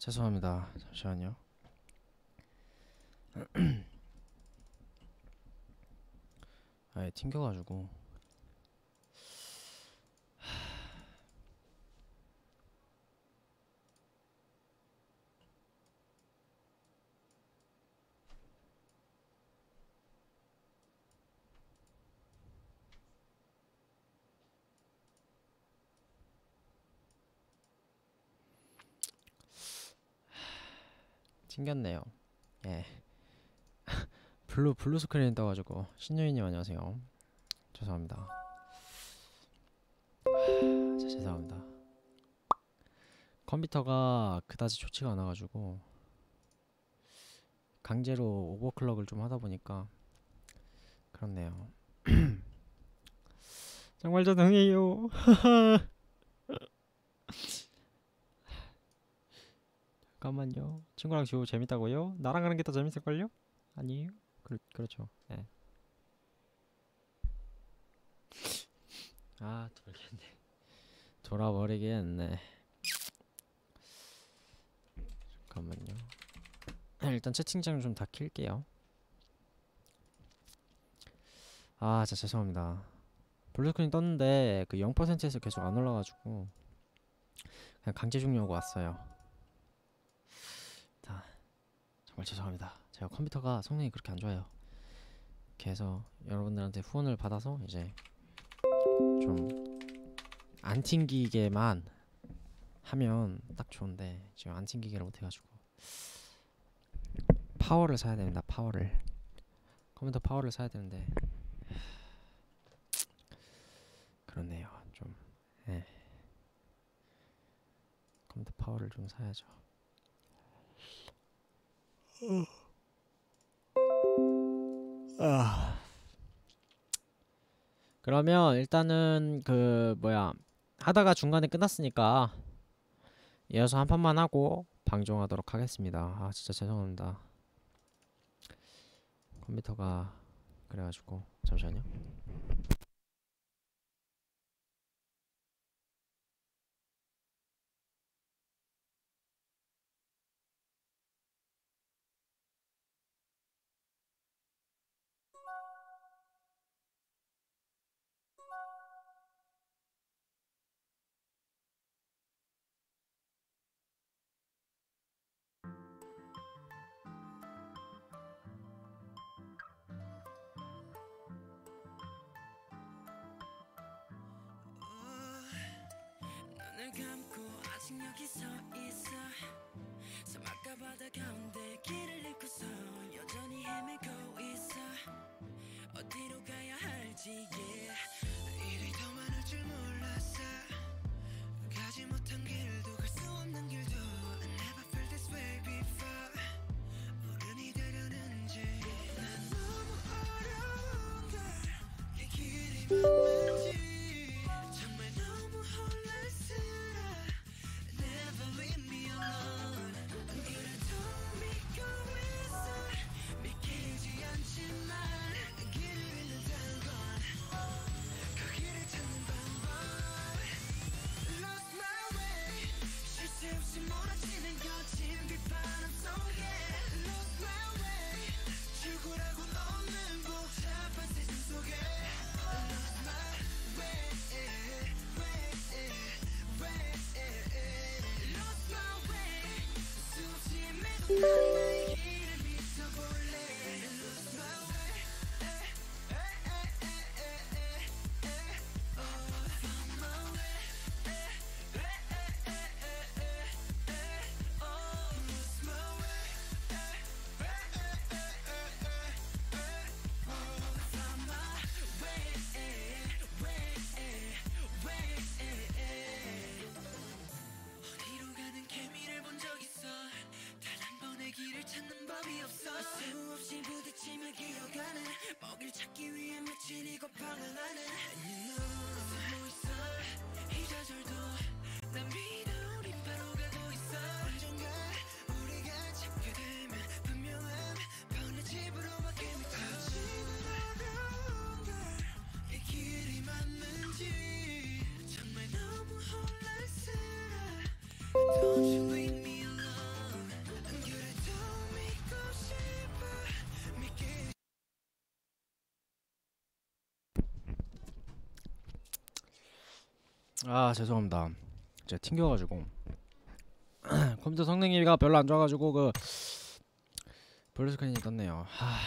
죄송합니다. 잠시만요. 아예 튕겨가지고 튕겼네요. 예. 블루 블루 스크린 떠가지고 신유인님 안녕하세요. 죄송합니다. 하, 진짜 죄송합니다. 컴퓨터가 그다지 좋지가 않아가지고 강제로 오버클럭을 좀 하다 보니까 그렇네요. 정말 죄송해요. 잠깐만요. 친구랑 듀오 재밌다고요? 나랑 가는 게 더 재밌을걸요? 아니에요? 그, 그렇죠. 예. 아, 돌겠네. 돌아버리겠네. 잠깐만요. 일단 채팅창 좀 다 킬게요. 아, 진짜 죄송합니다. 블루스크린 떴는데 그 0%에서 계속 안 올라가지고 그냥 강제 종료하고 왔어요. 자, 정말 죄송합니다. 제가 컴퓨터가 성능이 그렇게 안 좋아요. 그래서 여러분들한테 후원을 받아서 이제 좀 안 튕기게만 하면 딱 좋은데 지금 안 튕기게를 못해가지고 파워를 사야 됩니다. 파워를 컴퓨터 파워를 사야 되는데 그렇네요. 좀 예. 컴퓨터 파워를 좀 사야죠. 아. 그러면 일단은 그 뭐야 하다가 중간에 끝났으니까 이어서 한 판만 하고 방종하도록 하겠습니다. 아 진짜 죄송합니다. 컴퓨터가 그래가지고 잠시만요. 눈을 감고 아직 여기 서 있어. 사막과 바다 가운데 길을 잃고서 여전히 헤매고 있어. 어디로 가야 할지 yeah. 일이 더 많을 줄 몰랐어. 가지 못한 길도 갈 수 없는 길도 아 죄송합니다. 제가 튕겨가지고 컴퓨터 성능이가 별로 안 좋아가지고 그 블루 스크린이 떴네요. 하...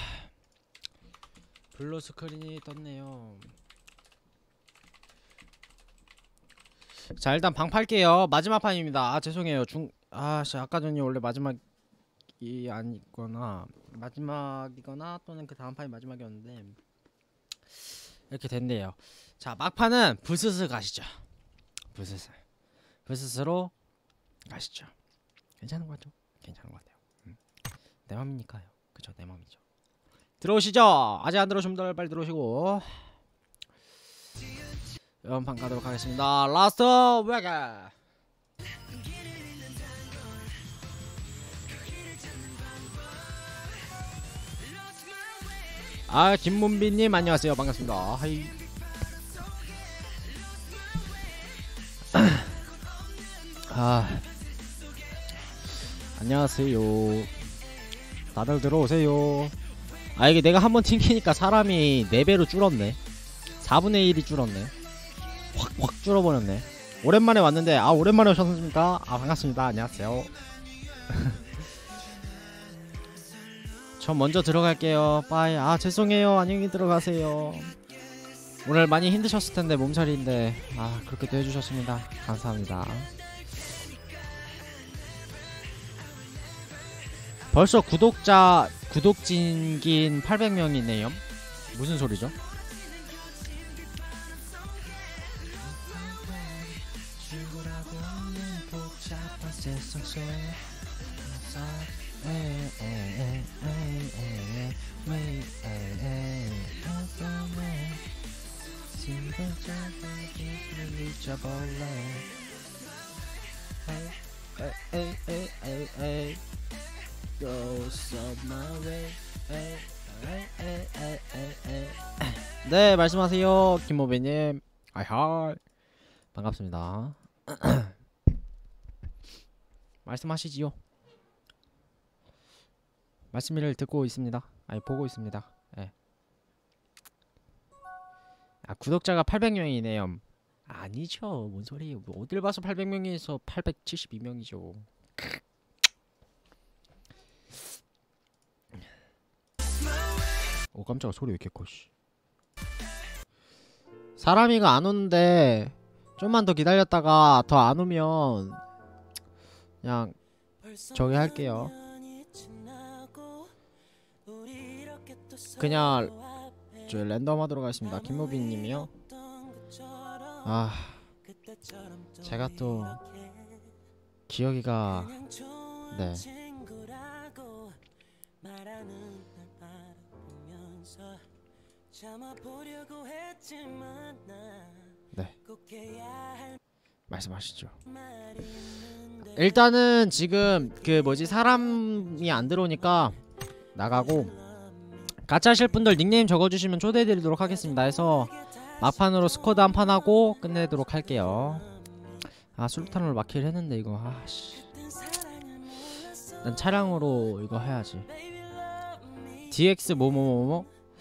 블루 스크린이 떴네요. 자 일단 방 팔게요. 마지막 판입니다. 아 죄송해요. 중 아씨 아까 전이 원래 마지막이 아니거나 마지막이거나 또는 그 다음 판이 마지막이었는데 이렇게 됐네요. 자 막판은 부스스 가시죠. 부스스 부스스로 가시죠. 괜찮은 것 같죠? 괜찮은 것 같아요. 음. 내 맘이니까요. 그죠? 내 맘이죠. 들어오시죠. 아직 안 들어오신 분들 빨리 들어오시고 연판 가도록 하겠습니다. 라스트 웨가 아 김문빈님 안녕하세요 반갑습니다 하이 아 안녕하세요 다들 들어오세요 아 이게 내가 한번 튕기니까 사람이 4배로 줄었네 4분의 1이 줄었네 확 확 줄어버렸네 오랜만에 왔는데 아 오랜만에 오셨습니까 아 반갑습니다 안녕하세요 저 먼저 들어갈게요. 빠이. 아 죄송해요. 안녕히 들어가세요. 오늘 많이 힘드셨을 텐데 몸살인데 아 그렇게 도 해주셨습니다. 감사합니다. 벌써 구독자 구독진긴 800명이네요. 무슨 소리죠? 네 말씀하세요 김모배님 아하 반갑습니다 말씀하시지요 말씀을 듣고 있습니다. 아니 보고 있습니다. 예. 아 구독자가 800명이네요. 아니죠. 뭔 소리예요. 뭐 어딜 봐서 800명에서 872명이죠. 오 깜짝아 소리 왜 이렇게 커 씨. 사람이가 안 오는데 좀만 더 기다렸다가 더 안 오면 그냥 저기 할게요. 그냥 저 랜덤 하도록 하겠습니다. 김무빈 님이요. 아 제가 또 기억이가 네 네. 말씀하시죠. 일단은 지금 그 뭐지 사람이 안 들어오니까 나가고 같이 하실 분들 닉네임 적어주시면 초대해드리도록 하겠습니다. 해서 막판으로 스쿼드 한 판 하고 끝내도록 할게요. 아 술탄으로 막힐 했는데 이거 아씨. 난 차량으로 이거 해야지. DX 뭐뭐뭐뭐?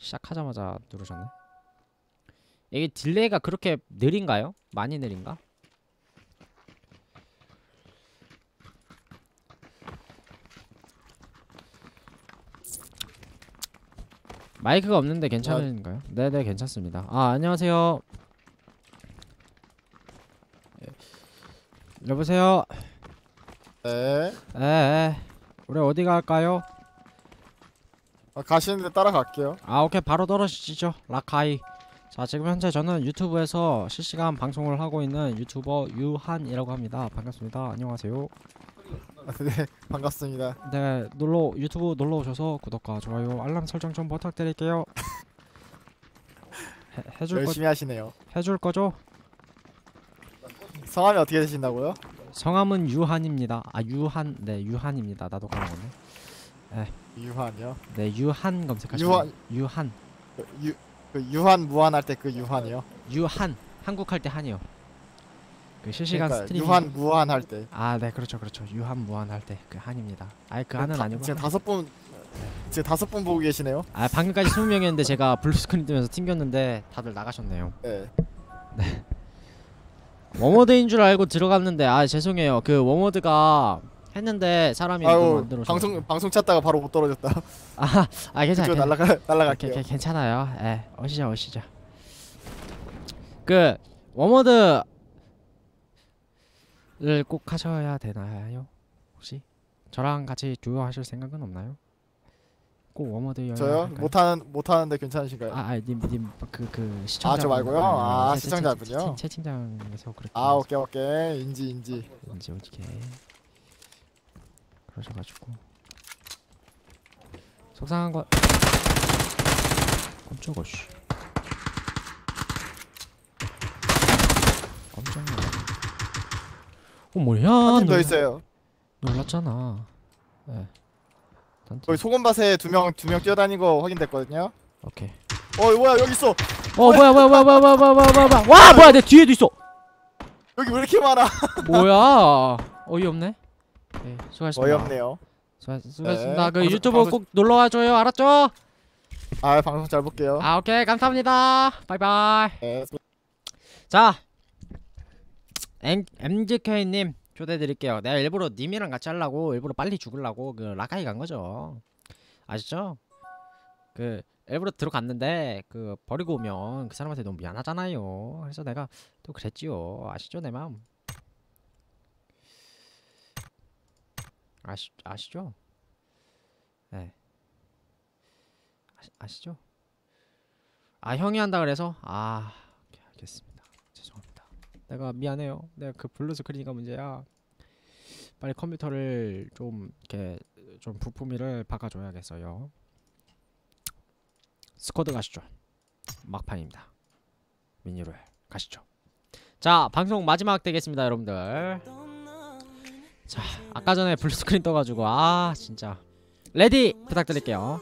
시작하자마자 누르셨네 이게 딜레이가 그렇게 느린가요? 많이 느린가? 마이크가 없는데 괜찮은가요? 네네 괜찮습니다. 아 안녕하세요. 예. 여보세요. 네. 에, 에. 우리 어디 갈까요? 아, 가시는데 따라갈게요. 아 오케이 바로 떨어지시죠 라카이. 자 지금 현재 저는 유튜브에서 실시간 방송을 하고 있는 유튜버 유한이라고 합니다. 반갑습니다. 안녕하세요. 네, 반갑습니다. 네 놀러 유튜브 놀러 오셔서 구독과 좋아요 알람 설정 좀 부탁드릴게요. 해, 해줄 거 열심히 하시네요. 해줄 거죠? 성함이 어떻게 되신다고요? 성함은 유한입니다. 아 유한 네 유한입니다. 나도 까먹었네. 유한이요. 네 유한 검색하시면 유한 유한 그 유, 그 유한 무한 할 때 그 유한이요. 유한 한국 할 때 한이요. 그 실시간 그러니까 스트리밍 유한 무한 할 때. 아, 네, 그렇죠, 그렇죠. 유한 무한 할 때 그 한입니다. 아예 그 한은 다- 아니고. 지금 다섯 분 지금 다섯 분 보고 계시네요. 아, 방금까지 20명이었는데 제가 블루 스크린 뜨면서 튕겼는데 다들 나가셨네요. 네. 워머드인 줄 알고 들어갔는데 아, 죄송해요. 그 워머드가 했는데 사람이 들어서. 방송 방송 찾다가 바로 못 떨어졌다. 아, 아, 괜찮아. 날라가 아, 날라갈게요. 괜- 괜찮아요. 예. 오시죠, 오시죠. 그 워머드를 꼭 하셔야 되나요? 혹시 저랑 같이 듀오 하실 생각은 없나요? 꼭 워머드 여행 저요? 못하는 못하는데 괜찮으신가요? 아, 아, 님, 님, 그, 그 시청자. 저 말고요? 아, 시청자분이요? 채팅장에서 그렇게. 아 오케이 오케이 인지 인지. 이제 어떻게 그러셔가지고 속상한 거. 깜짝아 씨. 깜짝 놀랐네. 어 뭐야? 한팀더 놀- 있어요. 놀랐잖아. 예. 단 거기 소금밭에 두 명 두 명 뛰어다니고 확인됐거든요. 오케이. 어 뭐야 여기 있어. 어 뭐야 뭐야 뭐야 뭐야 뭐야 뭐야 뭐야 뭐야 와 뭐야 내 뒤에도 있어. 여기 왜 이렇게 많아? 뭐야 어이없네. 네, 수고하셨습니다. 어이없네요. 수고, 수고하셨습니다. 네, 그 방송- 유튜브 방송- 꼭 놀러 와줘요. 알았죠? 아 방송 잘 볼게요. 아 오케이 감사합니다. 바이바이. 네. 자 M MGK님 초대드릴게요. 내가 일부러 님이랑 같이 하려고 일부러 빨리 죽으려고 그 라카이 간 거죠. 아시죠? 그 일부러 들어갔는데 그 버리고 오면 그 사람한테 너무 미안하잖아요. 그래서 내가 또 그랬지요. 아시죠 내 마음. 아시 아시죠? 네. 아시, 아시 죠? 아 형이 한다 그래서 아 알겠습니다. 죄송합니다. 내가 미안해요. 내가 그 블루 스크린이가 문제야. 빨리 컴퓨터를 좀 이렇게 좀 부품이를 바꿔줘야겠어요. 스쿼드 가시죠. 막판입니다. 미니롤 가시죠. 자 방송 마지막 되겠습니다 여러분들. 자 아까 전에 블루 스크린 떠가지고 아 진짜 레디 부탁드릴게요.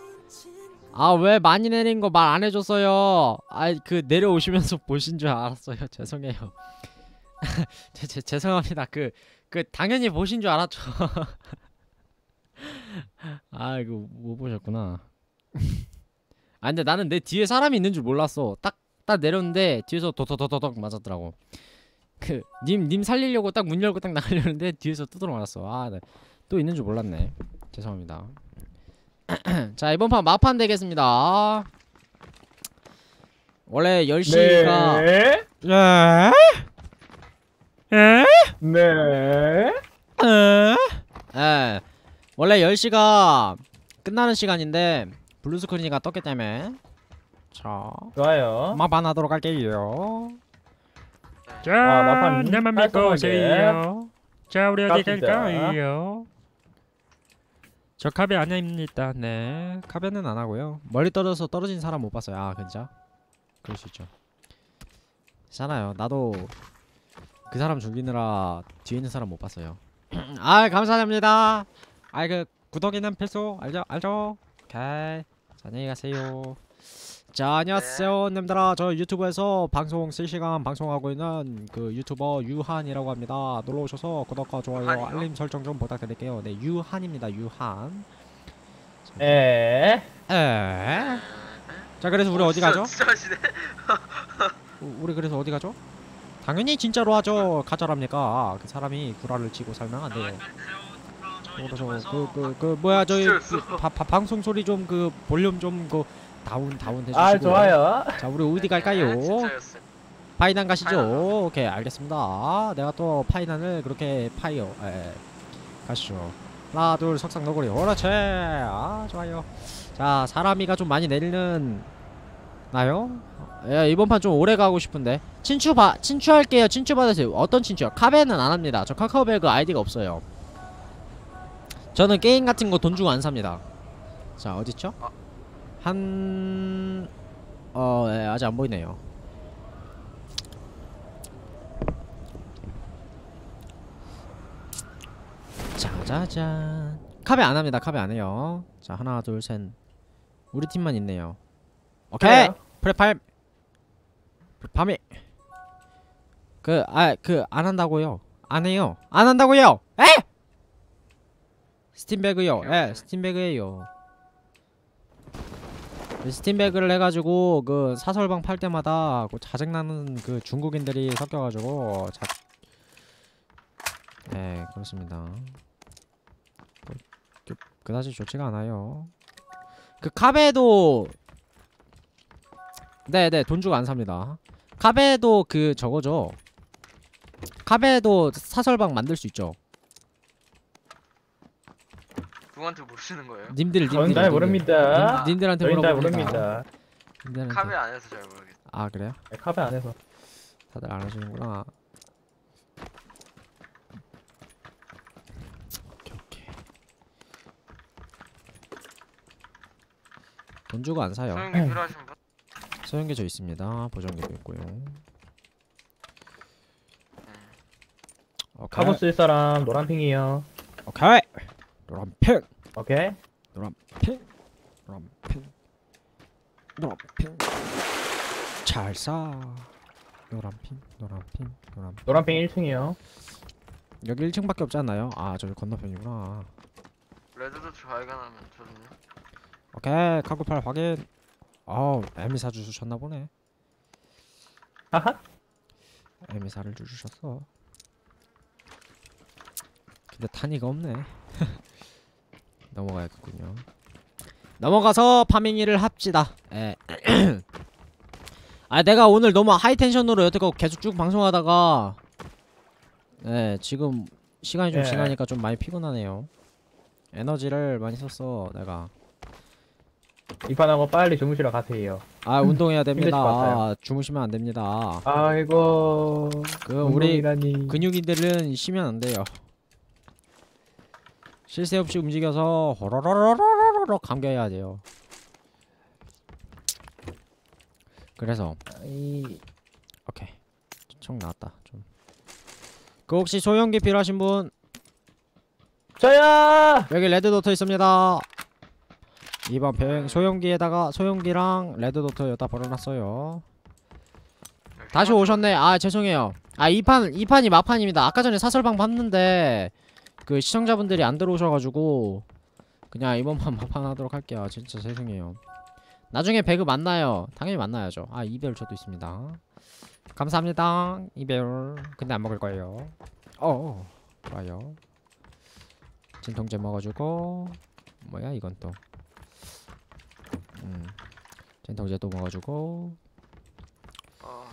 아 왜 많이 내린 거 말 안 해줬어요. 아 그 내려오시면서 보신 줄 알았어요. 죄송해요. 제, 제, 죄송합니다. 그, 그 당연히 보신 줄 알았죠. 아 이거 못 보셨구나. 아 근데 나는 내 뒤에 사람이 있는 줄 몰랐어. 딱 딱 내렸는데 뒤에서 도도도도덕 맞았더라고. 그님님 살리려고 딱 문 열고 딱 나가려는데 뒤에서 두드러 맞았어. 아, 네. 또 있는 줄 몰랐네. 죄송합니다. 자 이번 판 마판 되겠습니다. 원래 10시가 네. 네? 에? 네. 에? 예. 원래 10시가 끝나는 시간인데 블루스크린이가 떴기 때문에 자 좋아요. 마판 하도록 할게요. 자, 와, 마판 내만 믿고. 오세요. 자, 우리 어디. 갈까요? 저 카베 아닙니다. 네. 카베는 안 하고요. 멀리 떨어져서 떨어진 사람 못 봤어요. 아 진짜? 그럴 수 있죠. 괜찮아요. 나도 그 사람 죽이느라 뒤에 있는 사람 못 봤어요. 아 감사합니다. 아 그 구독이는 필수 알죠? 알죠? 오케이. 자, 안녕히 가세요. 자 안녕하세요 님들아 저 유튜브에서 방송 실시간 방송하고 있는 그 유튜버 유한이라고 합니다 놀러오셔서 구독과 좋아요 알림 설정 좀 부탁드릴게요 네 유한입니다 유한 예. 에? 자 그래서 우리 어 디 가죠? 진짜 하시네. 우- 우리 그래서 어디 가죠? 당연히 진짜로 하죠 가짜랍니까 그 사람이 구라를 치고 살면 안 돼요 그래서 그그그 뭐야 저희. 그 바, 바, 방송 소리 좀 그 볼륨 좀그 다운 다운 해주시고 아 좋아요. 자 우리 어디 갈까요? 네, 진짜였어. 파이난 가시죠 파이난. 오케이 알겠습니다 내가 또 파이난을 그렇게 파이어 예, 가시죠 하나 둘 석상 너구리 그렇지 아 좋아요 자 사람이가 좀 많이 내리는 나요? 예, 이번 판 좀 오래 가고 싶은데 친추 바 친추할게요 친추 받으세요 어떤 친추요? 카베는 안 합니다 저 카카오베그 아이디가 없어요 저는 게임 같은 거 돈 주고 안 삽니다 자 어딨죠? 한... 어... 예, 아직 안 보이네요. 짜자잔. 카베 안합니다. 카베 안해요. 자 하나 둘셋. 우리 팀만 있네요. 오케이! 프레팔! 밤이! 그... 아... 그... 안한다고요. 안해요. 안한다고요! 에! 스팀백이요. 예, 에 스팀백이에요. 스팀백을 해가지고 그 사설방 팔 때마다 그 자생나는 그 중국인들이 섞여가지고 자... 네 그렇습니다. 그, 그, 그다지 좋지가 않아요. 그 카베도 네네 돈 주고 안 삽니다. 카베도 그 저거죠. 카베도 사설방 만들 수 있죠 누구한테 모르시는 거예요? 님들 님들 저는 잘 님들. 모릅니다. 님, 저희는 잘 물어봅니다 모릅니다. 님들한테. 카베 안 해서 잘 모르겠어요. 아 그래요? 네, 카페 안에서. 다들 안 하시는구나 오케이 오케이 돈 주고 안 사요 소형기 필요하신 분? 소형기 저 있습니다 보정기도 있고요 오케이 카보 쓸 사람 노란핑이요. 오케이 노란핑. 오케이. 노란핑. 노란핑. 노란핑. 잘싸 노란핑 노란핑 노란핑. 노란핑 1층이요. 여기 1층밖에 없지 않나요? 아 저기 건너편이구나. 레드도 좌회간하면 저는요. 오케이 카구팔 확인. 어우 에미사 주셨나 보네. 하하. 에미사를 주셨어. 근데 탄이가 없네 넘어가야겠군요 넘어가서 파밍이를 합시다 에. 아 내가 오늘 너무 하이텐션으로 여태껏 계속 쭉 방송하다가 네 지금 시간이 좀 예. 지나니까 좀 많이 피곤하네요 에너지를 많이 썼어 내가 이판하고 빨리 주무시러 가세요. 아 운동해야 됩니다 같아요. 주무시면 안 됩니다 아이고. 그 우리 운동이라니. 근육인들은 쉬면 안 돼요. 쉴새 없이 움직여서 호로로로로로로 감겨야 돼요. 그래서 이 오케이 총 나왔다 좀. 그 혹시 소형기 필요하신 분 저야. 여기 레드도트 있습니다. 이번 병 소형기에다가 소형기랑 레드도트 여기다 버려놨어요. 다시 오셨네. 아 죄송해요. 아 이판 이 판이 마판입니다. 아까 전에 사설방 봤는데 그 시청자분들이 안 들어오셔가지고 그냥 이번판 마판 하도록 할게요. 진짜 죄송해요. 나중에 배그 만나요. 당연히 만나야죠. 아 이별 저도 있습니다. 감사합니다. 이별. 근데 안 먹을 거예요. 어 좋아요. 진통제 먹어주고 뭐야 이건 또. 음 진통제 또 먹어주고 어,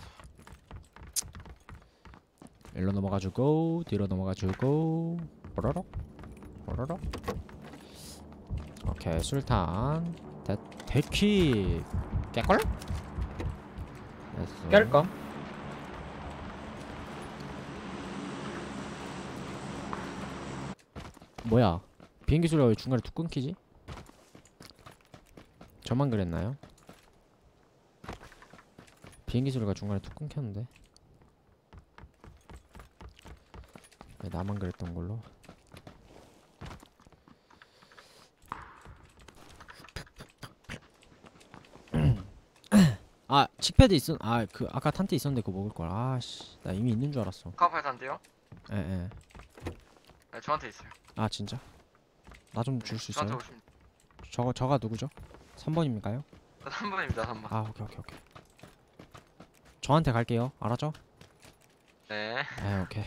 일로 넘어가주고 뒤로 넘어가주고 뽀로록 뽀로록 오케이 술탄 대 대퀴 깨걸? 됐어. 깰까? 뭐야 비행기 소리가 왜 중간에 툭 끊기지? 저만 그랬나요? 비행기 소리가 중간에 툭 끊겼는데 왜 나만 그랬던 걸로 아 칙패드 있었 아그 아까 탄테 있었는데 그거 먹을 걸 아씨 나 이미 있는 줄 알았어 카파에 산대요? 에에 네, 저한테 있어요. 아 진짜 나 좀 줄수 있어요? 오시면 저거 저가 누구죠? 3번입니까요? 3번입니다, 3번. 아 오케이 오케이 오케이 저한테 갈게요 알았죠? 네. 아 오케이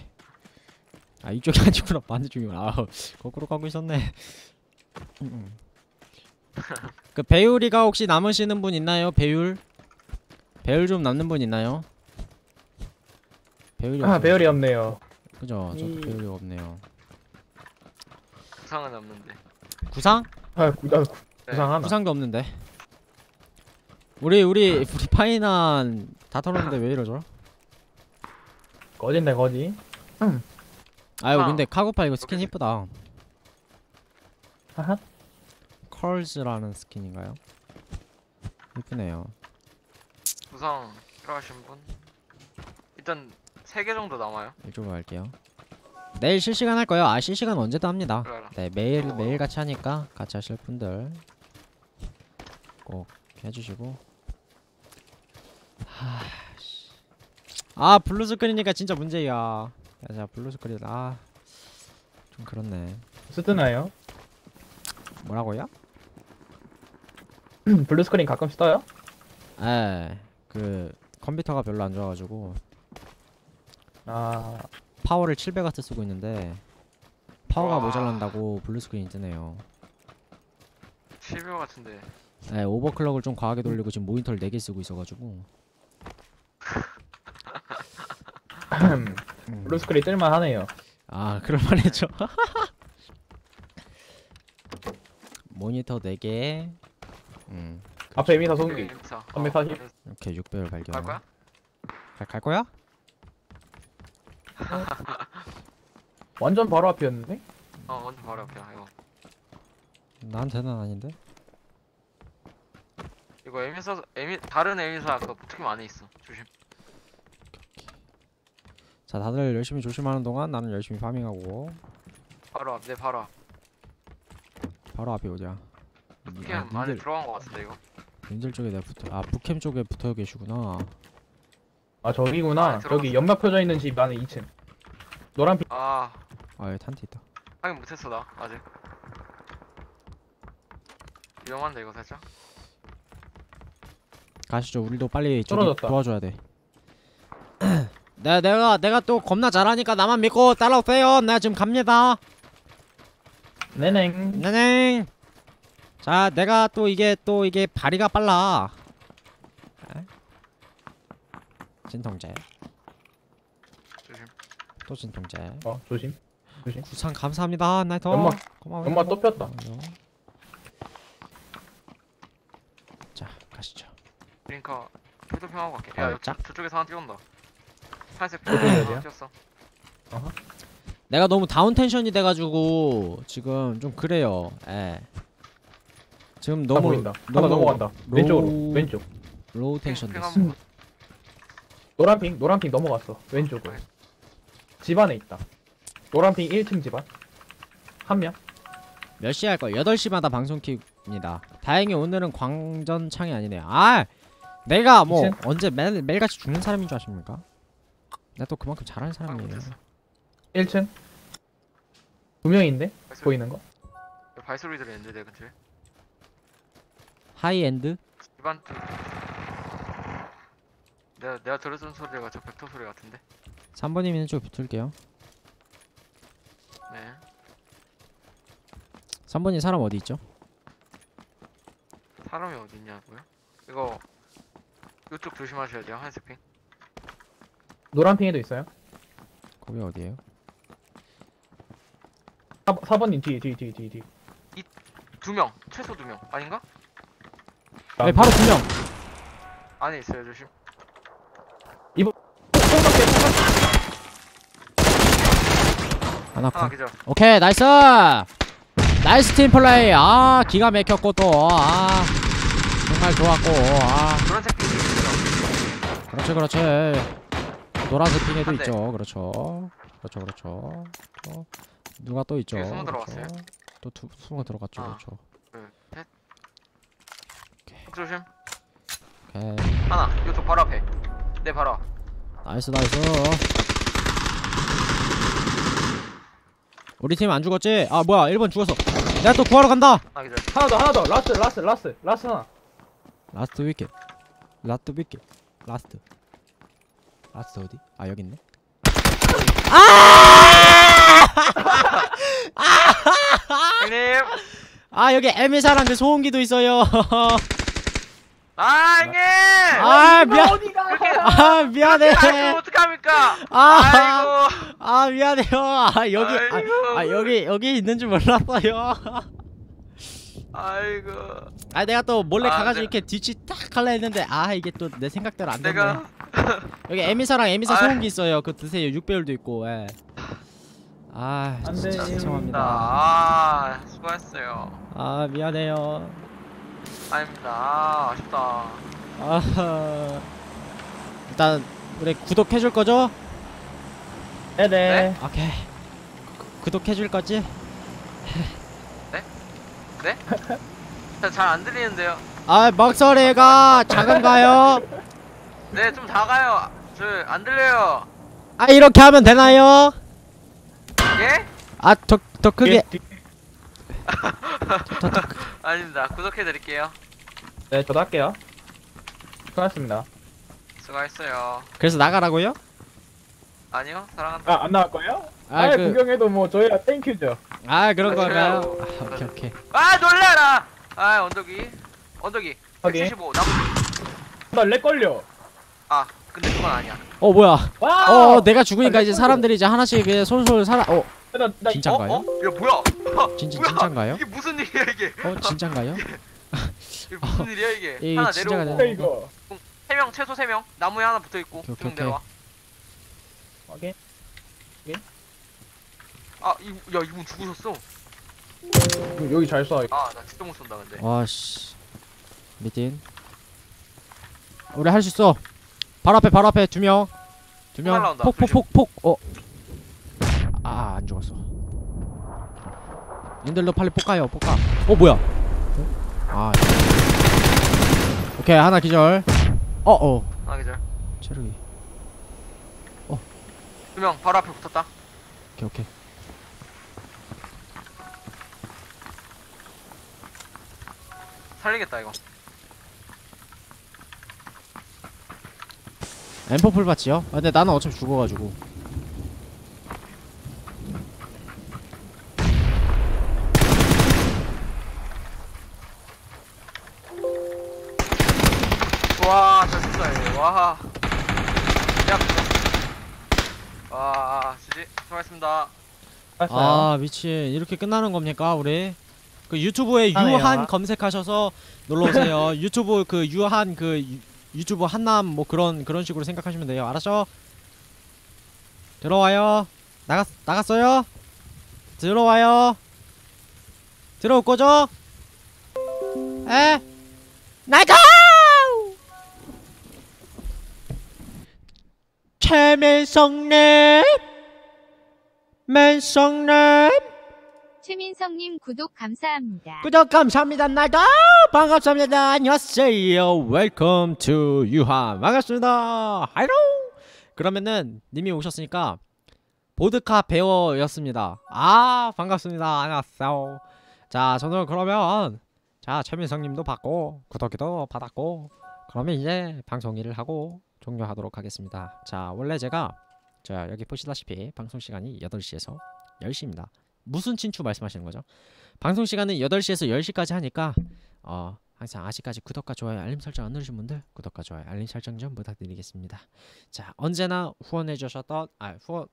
아 이쪽이 아니구나 반대쪽이구나 아 거꾸로 가고 있었네 음, 음. 그 배율이가 혹시 남으시는 분 있나요? 배율? 배율 좀 남는 분 있나요? 배율이 아 없어요. 배열이 없네요. 그죠 저도 이- 배율이 없네요 부상은 없는데. 구상? 아 구, 나 구, 네. 구상 하나. 구상도 없는데 우리 우리 우리 파이난 다 털었는데 왜 이러죠? 거진데 거지. 아유 아, 근데 카고파 이거 스킨. 이쁘다 하하. 컬즈라는 스킨인가요? 이쁘네요 부상 필요하신 분? 일단 3개 정도 남아요. 이쪽으로 갈게요 내일 실시간 할 거예요. 아 실시간 언제도 합니다. 그래라. 네 매일 매일 같이 하니까 같이 하실 분들 꼭 해주시고. 하... 씨. 아 블루 스크린이니까 진짜 문제야. 야, 자 블루 스크린 아좀 그렇네. 쓰드나요? 뭐라고요? 블루 스크린 가끔씩 떠요? 에, 그 컴퓨터가 별로 안 좋아가지고 아 파워를 700W 쓰고 있는데 파워가 와. 모자란다고 블루 스크린이 뜨네요. 12호 같은데. 네, 오버클럭을 좀 과하게 돌리고 지금 모니터를 4개 쓰고 있어가지고 음. 블루 스크린 뜰만 하네요. 아 그럴만했죠. 모니터 4개 음 앞에 에미사 소음기. 인사. 340. 이렇게 6배열 발견 갈 거야? 갈, 갈 거야? 완전 바로 앞이었는데? 어, 먼저 바로 앞이야. 이거. 나한테는 아닌데 이거 에미사 에미 다른 에미사 그 보트김 안에 있어. 조심. 자 다들 열심히 조심하는 동안 나는 열심히 파밍하고 바로 앞. 내 바로 앞. 바로 앞이 어디야 보트김 아, 안에 님들, 들어간 거 같은데 이거. 님들 쪽에 내가 붙어 아 북캠 쪽에 붙어 계시구나 아 저기구나. 아. 저기 연막 펴져 있는 집 안에 2층. 노란 빛. 아, 아 여기 탄티 있다 확인 못했어 나 아직. 위험한데 이거 살짝. 가시죠 우리도 빨리 저기 떨어졌다. 도와줘야 돼 내, 내가 내가 또 겁나 잘하니까 나만 믿고 따라오세요 나 지금 갑니다 네넹. 네네 자 내가 또 이게 또 이게 발이가 빨라 에? 진통제 조심. 또 진통제 어 조심. 조심. 구상 감사합니다 나이터 연막, 고마워요 연막 또 폈다. 고마워요. 자 가시죠 링커 휴대평하고 갈게. 아, 야, 여- 짝. 저쪽에서 하나 뛰어온다. 파란색 어디 핑 해야 하나? 뛰었어. 내가 너무 다운 텐션이 돼가지고 지금 좀 그래요 예 지금 너무 너무 보인다. 하나 넘어간다. 왼쪽으로. 왼쪽. 로우 텐션 핑 됐어 한번 노란 핑. 노란 핑 넘어갔어. 왼쪽으로. 집 안에 있다. 노란 핑 1층 집 안. 한 명. 몇 시에 할걸? 8시마다 방송 킵니다 다행히 오늘은 광전창이 아니네요 아 내가 뭐 미친. 언제 매일, 매일같이 죽는 사람인 줄 아십니까? 내가 또 그만큼 잘하는 아, 사람이에요 못했어. 1층. 두 명인데 보이는 거. 발소리 들리는데 내 근처에. 하이엔드? 집안 쪽. 내가 내가 들었던 소리가 저 벡터 소리 같은데. 3번님 있는 쪽 붙을게요 네. 3번님 사람 어디 있죠? 사람이 어디 있냐고요? 이거 이쪽 조심하셔야 돼요. 한색 핑. 노란 핑에도 있어요. 거기 어디에요? 4, 4번님 뒤에 뒤에 뒤에 뒤에 뒤에. 두 명. 최소 두 명. 아닌가? 네 바로 두 명 안에 있어요. 조심. 하나 하나 컷 기절. 오케이 나이스 나이스 팀 플레이 아 기가 막혔고 또 아 정말 좋았고 아 노란색 핑. 그렇지 그렇지 노란색 핑에도 한 대. 있죠 그렇죠 그렇죠 그렇죠 또 누가 또 있죠 뒤에 숨어 그렇죠. 들어갔어요. 또 두, 숨어 들어갔죠 아. 그렇죠 둘, 셋. 턱 조심. 오케이 하나. 이쪽 바로 앞에. 내 바로 앞. 나이스 나이스 우리 팀 안 죽었지? 아 뭐야 1번 죽었어 내가 또 구하러 간다 하나 기절. 하나 더 하나 더. 라스트 라스트 라스트 라스트 하나. 라스트 위켓 라스트 위켓 라스트 라스트 어디? 아 여기 있네 형님. 아 여기 그 소음기도 있어요 아 형님. 아 미안 어디가? 그렇게 아 미안해 아 어떡합니까? 아, 아이고. 아 미안해요 아 여기. 아, 아 여기 여기 있는 줄 몰랐어요 아이고. 아 내가 또 몰래 아, 가가지고 내가- 이렇게 뒤치 딱 할라 했는데 아 이게 또 내 생각대로 안 내가 여기 에미사랑 에미사 아. 소음기 있어요 그거 드세요 6배율도 있고 예. 아안 진짜 돼. 죄송합니다 아 수고했어요. 아 미안해요 아닙니다. 아, 아쉽다. 아 일단 우리 구독해 줄 거죠? 네네. 오케이 구독해 줄 거지? 잘안 들리는데요. 아 목소리가 작은가요? 네, 좀 작아요. 저 안 들려요. 아 이렇게 하면 되나요? 예? 아 더 더 크게 예, 뒤- 아닙니다. 구독해 드릴게요. 네, 저도 할게요. 수고하셨습니다. 수고했어요. 그래서 나가라고요? 아니요, 사랑한다. 아, 안 나갈 거예요? 아, 아, 그, 구경해도 뭐 저희가 땡큐죠. 아 그런 맞아요. 건가요? 아, 오케이 오케이 아, 놀래라. 아, 언덕이. 언덕이. 확인. 175 나무. 나렉 걸려. 아, 근데 그건 아니야. 어 뭐야 와! 어 내가 죽으니까 이제 사람들이 이제 하나씩 그냥 솔솔 살아 어 나, 나, 진짜? 어? 어? 야, 뭐야? 진짜 뭐야? 진짠가요? 이게 무슨 일이야, 이게? 어 진짠가요? 이게 무슨 일이야, 이게? 이게 하나 진짜가 내려오고. 되네. 이거. 세명 최소 세 명. 나무에 하나 붙어 있고 오케이, 두명 오케이, 내려와. 오케이. 아, 이, 야, 이분 죽으셨어. 여기 잘 쏴. 아, 나 진짜 못 쏜다 근데. 와씨 미팅 우리 할 수 있어 바로 앞에 바로 앞에 두명 두명 날라온다, 폭폭 조심. 폭 폭 어 아 안 죽었어 님들도 빨리 폭가요 폭가 어 뭐야 어? 아 오케이 하나 기절 어어 하나 계절. 체력이 두명 바로 앞에 붙었다. 오케이 오케이 살리겠다 이거. 엠퍼 풀 받지요? 아, 근데 나는 어차피 죽어가지고 와, 잘 쏜다 이거. 와. 야. 와, 지지. 수고하셨습니다. 아 미친 이렇게 끝나는 겁니까 우리? 그 유튜브에 하네요. 유한 검색하셔서 놀러 오세요. 유튜브 그 유한 그 유, 유튜브 한남 뭐 그런 그런 식으로 생각하시면 돼요. 알았죠? 들어와요. 나갔 나갔어요? 들어와요. 들어올 거죠? 에? 나가! 최민성님, 맨성님. 최민성님 구독 감사합니다. 구독 감사합니다. 나도 반갑습니다. 안녕하세요. Welcome to 유한. 반갑습니다. 하이로. 그러면은 님이 오셨으니까 보드카 배어였습니다. 아 반갑습니다. 안녕하세요. 자 저는 그러면 자 최민성님도 받고 구독기도 받았고 그러면 이제 방송 일을 하고 종료하도록 하겠습니다. 자 원래 제가 자 여기 보시다시피 방송 시간이 8시에서 10시입니다. 무슨 친추 말씀하시는 거죠? 방송 시간은 8시에서 10시까지 하니까 어 항상 아직까지 구독과 좋아요 알림 설정 안 누르신 분들 구독과 좋아요 알림 설정 좀 부탁드리겠습니다. 자 언제나 후원해 주셨던 아 후원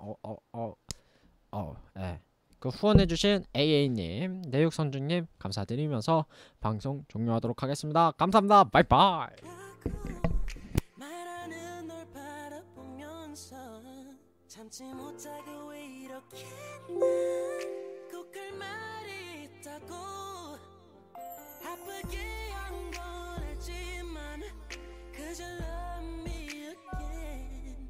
어어어어예 그 후원해 주신 AA님 내육선주님 감사드리면서 방송 종료하도록 하겠습니다. 감사합니다. 바이바이. 참지 못하고 왜 이렇게 난꼭할 말이 있다고. 아프게 한 건 알지만 그저 love me again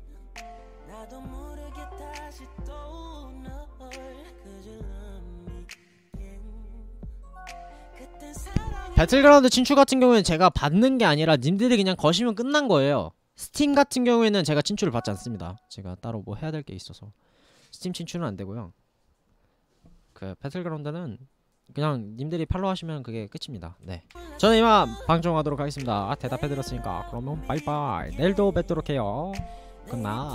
나도 모르게 다시 또널 그저 love me again 그땐 사랑이 배틀그라운드 친추 같은 경우에는 제가 받는 게 아니라 님들이 그냥 거시면 끝난 거예요. 스팀 같은 경우에는 제가 친추를 받지 않습니다. 제가 따로 뭐 해야 될 게 있어서 스팀 친추는 안 되고요. 그 배틀그라운드는 그냥 님들이 팔로우 하시면 그게 끝입니다. 네. 저는 이만 방송하도록 하겠습니다. 아, 대답해 드렸으니까 그러면 바이바이. 내일도 뵙도록 해요. 끝나.